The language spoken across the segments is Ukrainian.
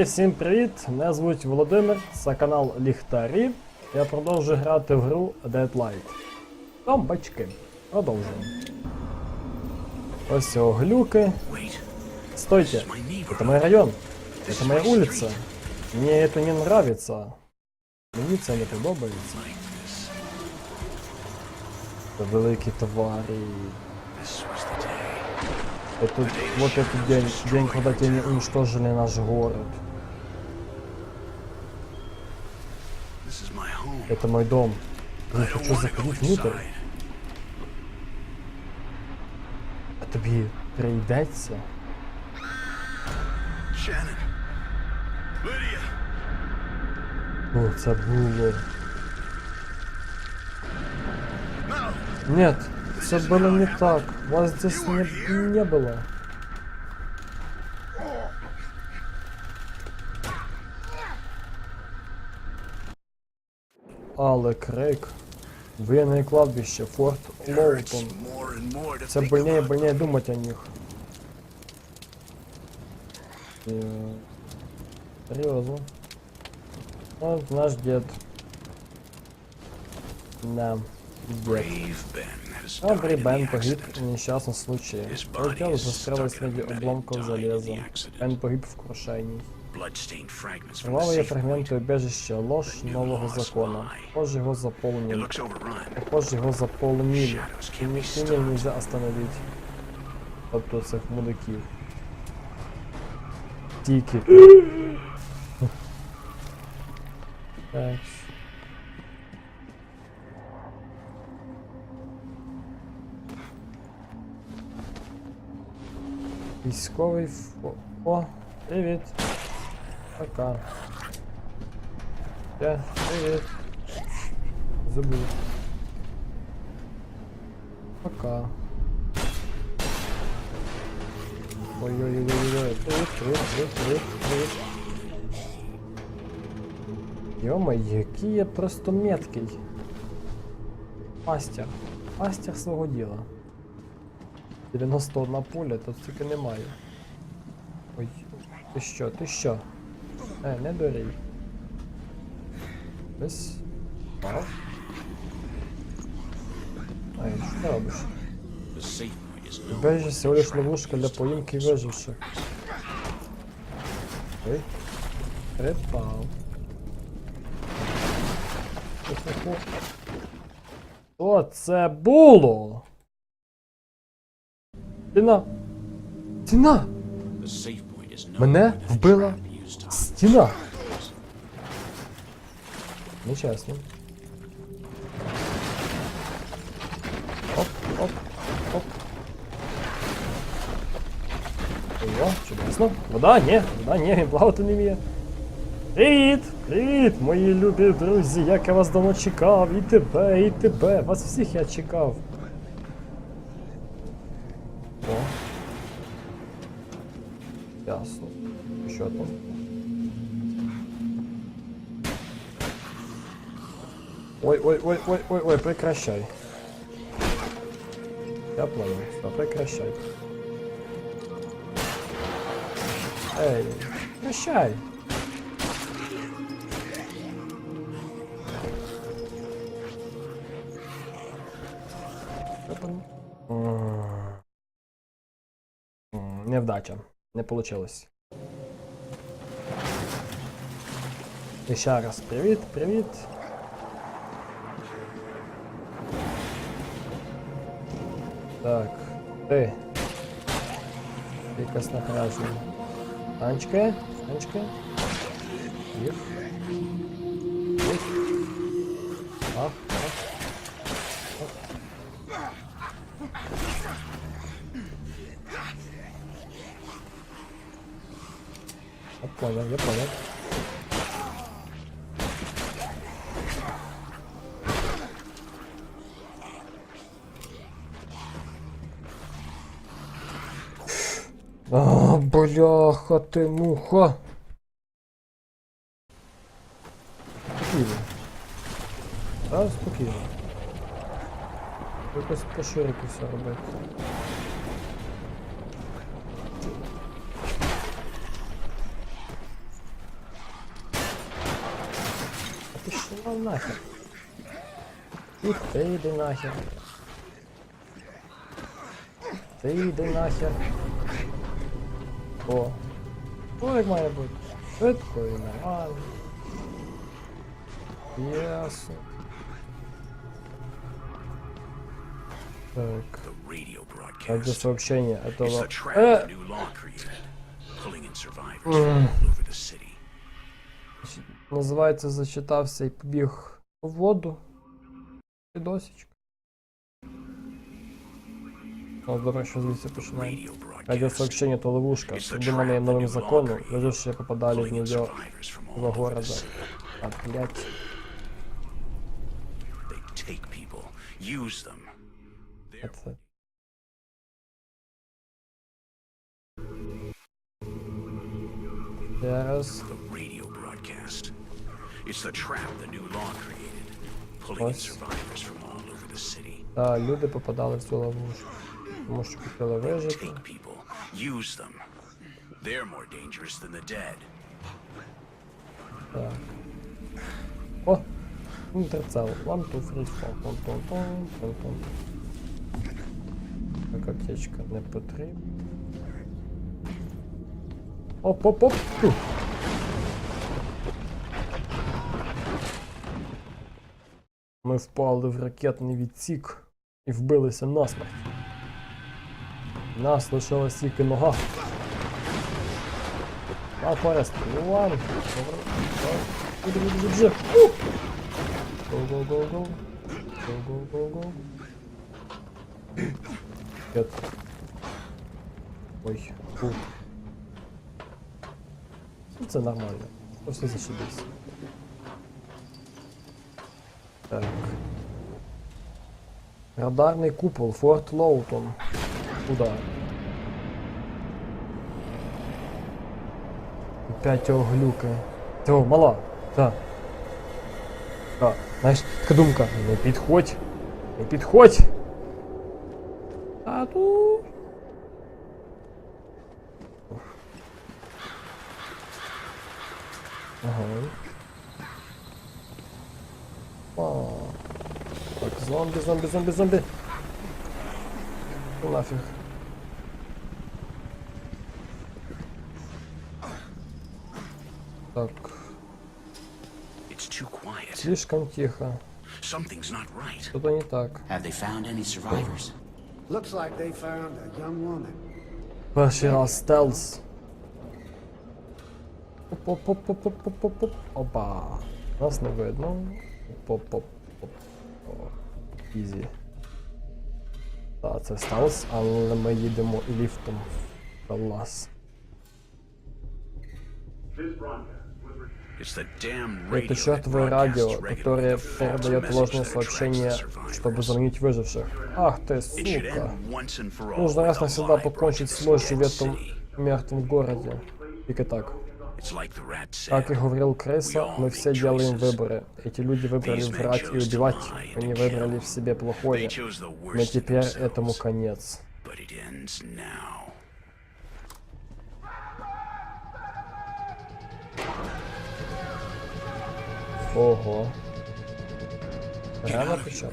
Ей, всім привіт! Мене звуть Володимир, це канал Ліхтарі. Я продовжую грати в гру Dead Light. Там бачки. Продовжуємо. Ось його глюки. Стойте, это мой район. Это моя улица. Мне это не нравится. Мені це не подобається. Це великі тварі. Это, вот этот день, день, когда они уничтожили наш город. This is my home. Это мой дом. Я не I don't хочу want to go заходить внутрь. inside. А тобі прийдеться. Shannon. Lydia. О, це було. Нет, це було не так. Вас здесь не, не было. Але крик. Воєнне кладбище, Форт Лоутон. Це about. больнее думать о них. Е, Серйозно. От наш дед. Да, in Бен погиб в Його body тіло is застрялось заліза. the accident. Бен погиб в Криваві safe фрагменти убежища, ложь нового lie. Похоже, його заполнили. Похоже, його заполнили. Can't be нельзя остановить. Тобто цих мудаків. Тільки. Так. Військовий фо... О, привіт. Пока. Я, привіт. Забув. Пока. Ой-ой-ой-ой-ой. Привіт, привіт, привіт, привіт, привіт. Йома, який я просто меткий. Мастер. Мастер свого діла. 91 пуля, тут стільки немає. Ой, ти що, ти що? Е, не дурій. Ось. Вау. Ай, що ти робиш? Убежище всего лишь ловушка для поимки выживших. Ой. Припав. Що це було? Стіна! Стіна! Мене вбила стіна! Нечесно. Оп, оп, оп. О, чудесно. Вода, ні, вода, ні, плавати не вміє. Привіт! Привіт, мої любі друзі! Як я вас давно чекав! І тебе, і тебе! Вас всіх я чекав. О. Ясно. Що там? Ой, ой, ой, ой, ой, ой, прекращай. Я понял, все, прекращай. Эй, прекращай. М, Не получилось. І ще раз привіт, привіт. Так, ти. Якась напряжена. Анечка, Анечка. Їх. Їх. Понял, я понял. А, бляха ти муха. спокійно. Та спокійно. Якось по ширику все робити. Що нахер? І ти йди нахер. Ти йди нахер. О. О, як має бути. Швидко і нормально. Ясно. Так. Этого... the trap Э, pulling in survivors all over the city називається зачитався і побіг у воду. Підосічка. О, до речі, звідси починаємо. Radio broadcast. Радиосообщение то ловушка, It's the придуманная trap the новым new law законом, created, выжившие попадали в pulling in нее survivors from all два over the города. city. А, блядь. They take people, use them. Это... Зараз. It's the trap the new law created, pulling in survivors from all over the city. Та люди попадали в цю ловушку. Тому що хотіли вижити. Take people, use them. They're more dangerous than the dead. Так. О! Інтерцел. One, two, three, four. Тон, тон, тон, тон, тон. Так, аптечка не потрібна. Оп, Ми впали в ракетний відсік і вбилися насмерть. Нас лишилась тільки нога. А, go, go, go. Нет. Ой, фу. Це нормально. Просто зашибись. Так. Радарний купол, Форт Лоутон. Куда? Опять його глюкає. О, мала. Так. Так, знаєш, така думка. Не підходь. Не підходь. А ту. any survivors? Looks like they found a young woman. Перший раз стелс. Оп-оп-оп-оп-оп-оп-оп. Опа. Нас не видно. Оп-оп-оп-оп. О, Ізі. Так, це стелс, але ми їдемо і ліфтом. Клас. It's the damn Это radio that чертовое радио, broadcasts regularly которое the false передает message ложные that attracts the сообщения, survivors. чтобы заменить выживших. Ах ты, It should сука. end once and for all Нужно with раз a навсегда lie покончить с broadcast ложью в in этом city. мертвом городе. Тільки так. Как и говорил Крыса, мы все делаем выборы. Эти люди выбрали врать и убивать, они выбрали в себе плохое. Но теперь этому конец. Ого. Рано причем.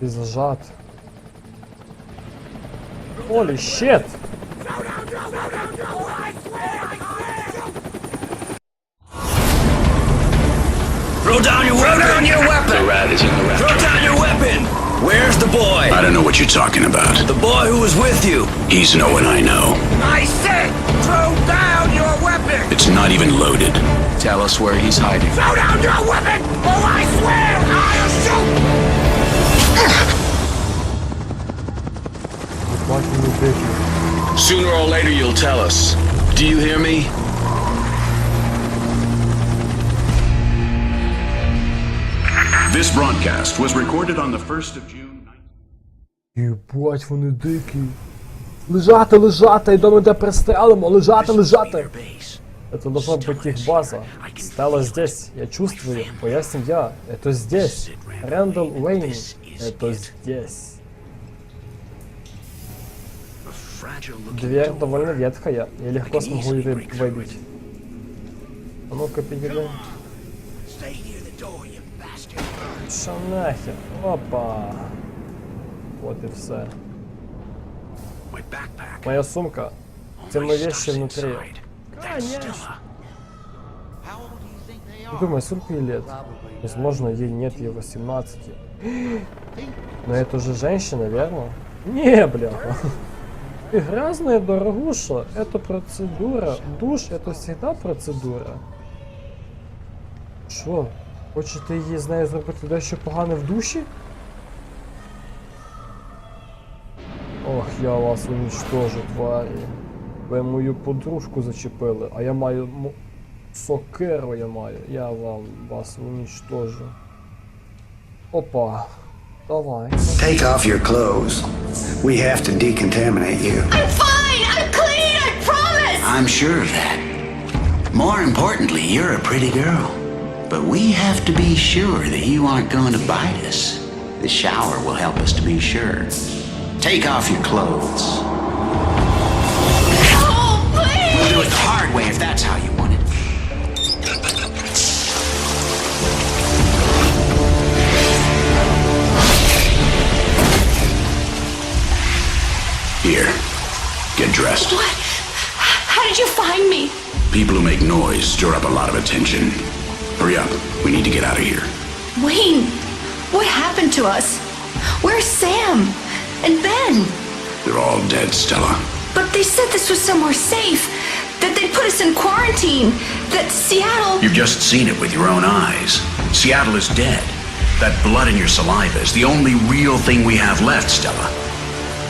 Ты зажат. Holy shit! Throw down your weapon! Throw down your weapon! The rat is in the rat. Throw down your weapon! Where's the boy? I don't know what you're talking about. The boy who was with you. He's no one I know. I said, throw down your weapon! It's not even loaded. Tell us where he's hiding. Throw down your weapon, or I swear I'll shoot! Watching the vision. Sooner or later, you'll tell us. Do you hear me? This broadcast was recorded on the 1st of June. Єбать, вони дикі. Лежати, лежати, йдемо де пристрелимо, лежати, лежати. Their base. Это должна быть их база. Стала здесь. Я чувствую. Моя семья. Это здесь. Рэндалл Уэйн. Это здесь. A fragile-looking Дверь door. довольно ветхая. Я легко смогу ее выбить. А ну-ка, перейдем. Що нахер? Опа. Вот и все. Моя сумка. Stuff's вещи внутри. Конечно. Думаю, сколько ей лет. Возможно, ей нет ей 18. Но это же женщина, верно? Не, бляха. Ты грязная дорогуша. Это процедура. Душ это всегда процедура. Що? Хочете її з нею зробити дещо погане в душі? Ох, я вас уничтожу, тварі. Ви мою подружку зачепили, а я маю сокиру я маю. Я вам вас уничтожу. Опа. Давай. Take off your clothes. We have to decontaminate you. I'm fine! I'm clean! I promise! I'm sure of that. More importantly, you're a pretty girl. But we have to be sure that you aren't going to bite us. The shower will help us to be sure. Take off your clothes. Oh, please! We'll do it the hard way if that's how you want it. Here, get dressed. What? How did you find me? People who make noise stir up a lot of attention. Hurry up, we need to get out of here. Wayne, what happened to us? Where's Sam? And Ben? They're all dead, Stella. But they said this was somewhere safe. That they'd put us in quarantine. That Seattle. You've just seen it with your own eyes. Seattle is dead. That blood in your saliva is the only real thing we have left, Stella.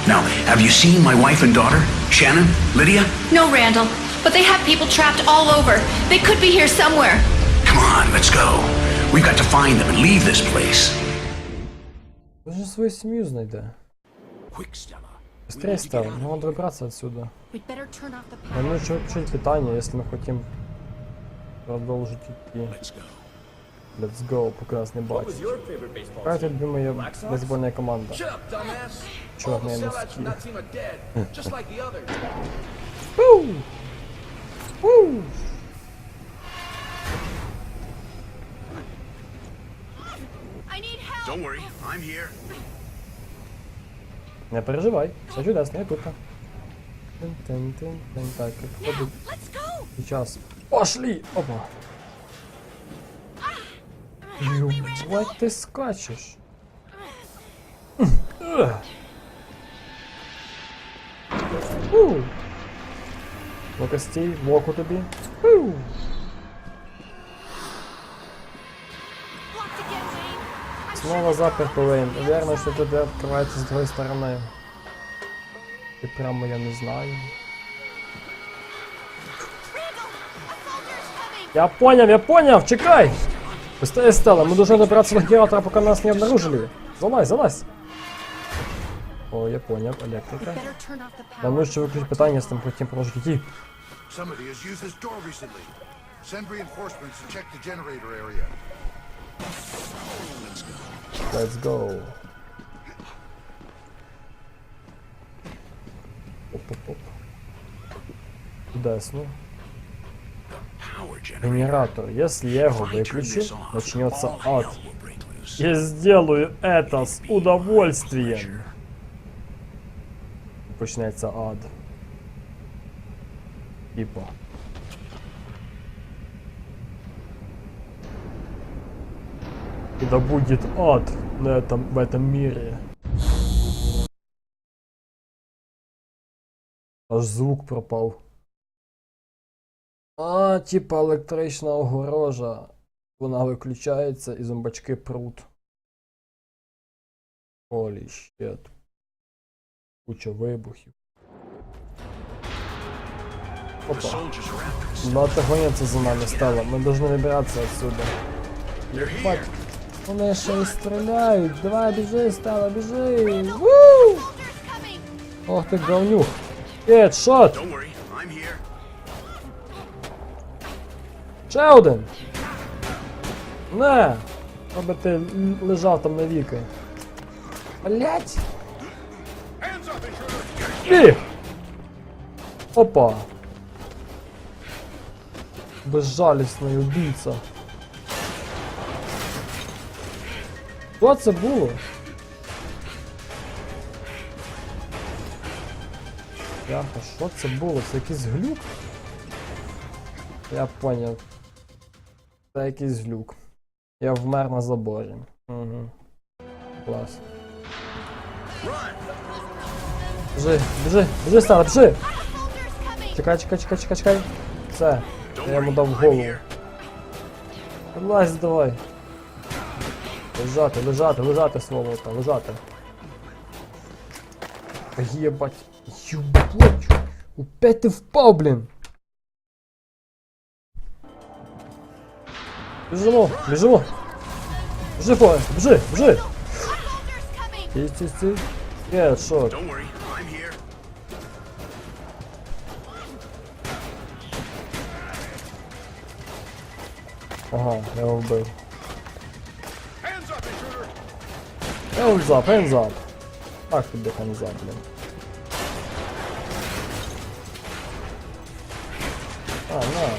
Now, have you seen my wife and daughter? Shannon? Lydia? No, Randall. But they have people trapped all over. They could be here somewhere. Come on, let's go. We've got to find them and leave this place. Ви ж свою сім'ю знайде. Quick, Stella. We Быстрее need to стало, get out of надо добраться отсюда. We'd better turn off the Нам нужно решить питание, если мы хотим продолжить идти. Let's go. Let's go, поки нас не бачать. Яка твоя любимая бейсбольная команда? Shut up, dumbass. Черные All the sellouts from носки. that team Don't worry, I'm here. Не переживай, все чудесно, я тут. Тин-тин-тин-тин. Так, виходить Let's go. сейчас. Пошли! Опа! Ебать ти скачеш. Ух. Фу. Ну-ка стій, в оку тобі. Снова заперто, Лейн. Уверена, що тебе відкривається з другої сторони. І прямо я не знаю. Randall, a soldier's coming. Я понял, я понял, чекай! Быстрее стало, мы должны добраться до генератора, пока нас не обнаружили. Залазь, залазь! О, я понял, электрика. Better turn off the power. Нам нужно выключить питание, если мы хотим продолжить идти. Somebody has used this door recently. Send reinforcements to check the generator area. Let's go. Оп-оп-оп. Чудесно. Power generator. Генератор. Если я его If I turn выключу, this off, начнется all ад. hell will break loose. Я сделаю это с удовольствием. Почнеться ад. Типа. И да будет ад на этом, в этом мире. Аж звук пропав. А, типа електрична огорожа. Вона виключається і зомбачки прут. Холі щет. Куча вибухів. Опа. Багато гоняться за нами стало. Ми повинні вибиратися отсюда. They're Бать, here. Вони ще й стріляють. Давай, біжи, стало, біжи. Ву! Soldier's coming. Ох ти говнюх. Хедшот! Ще один. Не. Аби ти лежав там навіки. Блять. Ні. Опа. Безжалісний убійця. Що це було? Яха, що це було? Це якийсь глюк? Я поняв. Це якийсь глюк. Я вмер на заборі. Угу. Клас. Біжи, біжи, біжи, Стара, біжи! Чекай, чекай, чекай, чекай, чекай. Все, я йому дав голову. Вилазь давай. Лежати, лежати, лежати, сволота, лежати. Єбать. Єбать. Опять ти впав, блін. Біжимо, біжимо. Біжи, Форест, біжи, біжи. Стій, стій, стій. Є, here. Ага, я його вбив. Hands up, hands up. Так тобі hands up, блін. А, на.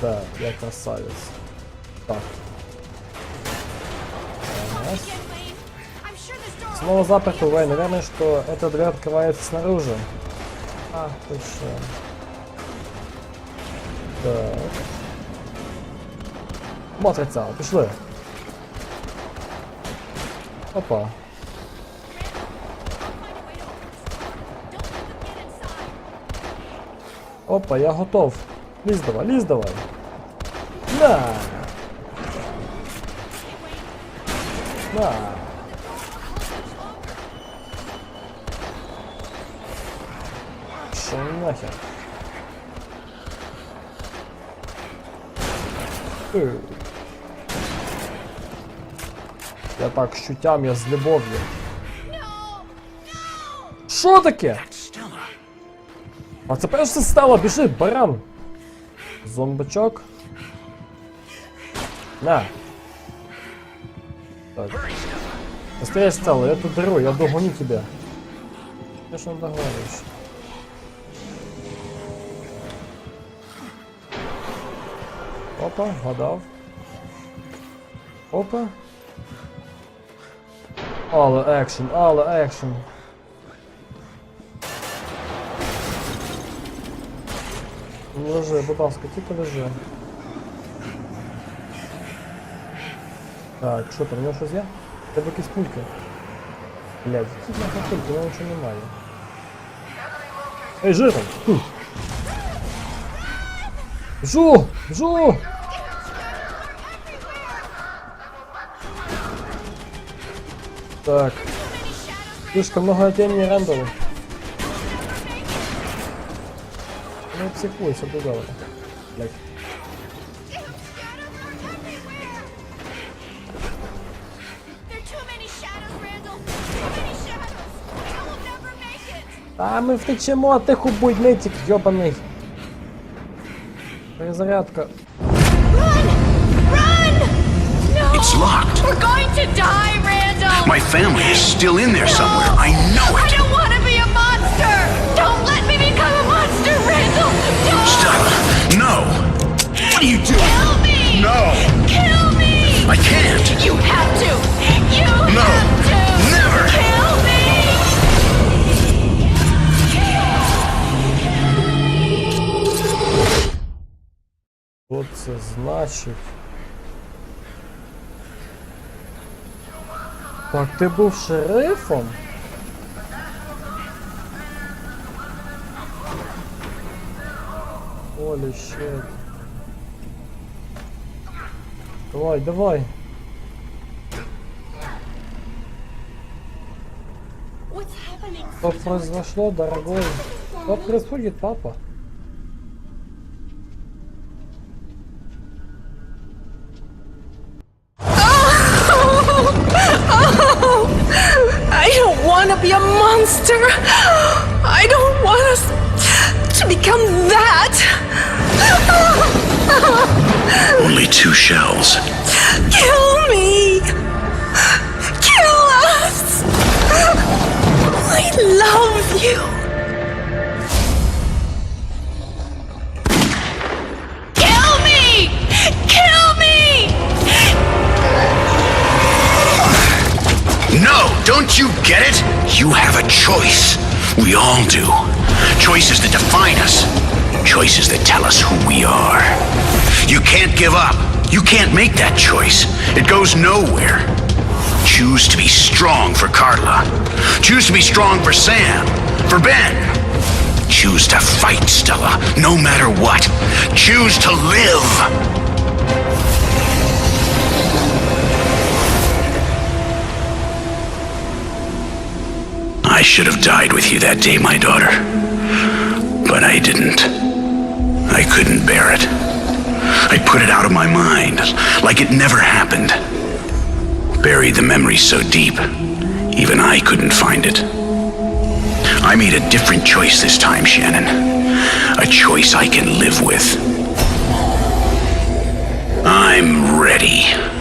Так, я красавец. Так. Раз. Снова заперто, Вэй. Наверное, что эта дверь открывается снаружи. А, точно. Так. Матриця, пішли. Опа. Опа, я готов. Лізь давай, лізь давай. На. На. Що нахер? Е. Я так з чуттям, я з любов'ю. Що таке? А це все стало, біжи, баран. Зомбачок. На. Так. Быстрее стало, я тут дарю, я догоню тебя. Ты не догонишь. Опа, гадав. Опа. Але екшен, але екшен. Лежи, будь ласка, тільки лежи. Так, що там, у нього щось є? Тебе якісь пульки. Блядь, які нахуй пульки, у нього нічого немає. Ей, жи там! Жу! Жу! Так. Слишком много тени Рэндалла. Ну, психуй, все make it. А ми втечемо, тихо будь, нитик, йобаний. Перезарядка. Run! Run! No! It's locked. We're going to die! My family is still in there somewhere. I know I it. don't want to be a monster! Don't let me become a monster, Randall! Don't! Stella, no. What are you doing? Kill me! No. Kill me! I can't. You have to! You No. have to! Never. Kill me! Що це значить? Так, ти був шерифом? Олі щет. Давай, давай. Что произошло, дорогой? Что происходит, папа? Monster. I don't want us to become that. Only two shells. Kill me! Kill us! I love you! Don't you get it? You have a choice. We all do. Choices that define us. Choices that tell us who we are. You can't give up. You can't make that choice. It goes nowhere. Choose to be strong for Carla. Choose to be strong for Sam. For Ben. Choose to fight, Stella, no matter what. Choose to live. I should have died with you that day, my daughter. But I didn't. I couldn't bear it. I put it out of my mind, like it never happened. Buried the memory so deep, even I couldn't find it. I made a different choice this time, Shannon. A choice I can live with. I'm ready.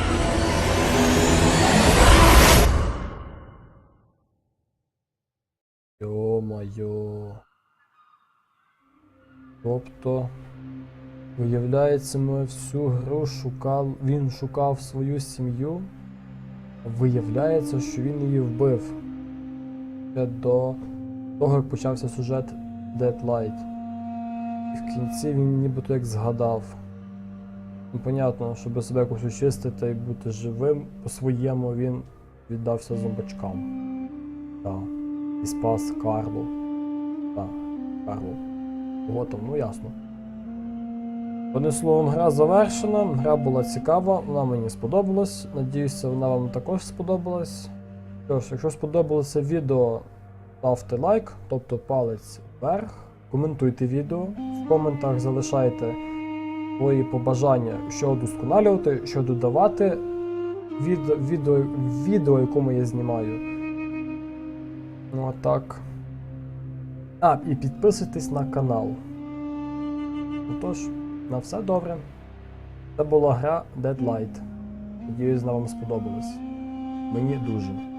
Йо-моє. Тобто, виявляється, ми всю гру шукав. Він шукав свою сім'ю. Виявляється, що він її вбив. Ще до того, як почався сюжет Deadlight. І в кінці він нібито як згадав. Ну, понятно, щоб себе якось очистити і бути живим по-своєму, він віддався зомбачкам. Так. І спас Карлу. Так, Карлу. Кого там, ну ясно. Одним словом, гра завершена, гра була цікава, вона мені сподобалась. Надіюся, вона вам також сподобалась. Що ж, якщо сподобалося відео, ставте лайк, тобто палець вверх, коментуйте відео, в коментах залишайте свої побажання, що удосконалювати, що додавати від, відео, відео, якому я знімаю. Ну а так. А, і підписуйтесь на канал. Отож, на все добре. Це була гра Deadlight. Надіюсь, вона вам сподобалась. Мені дуже.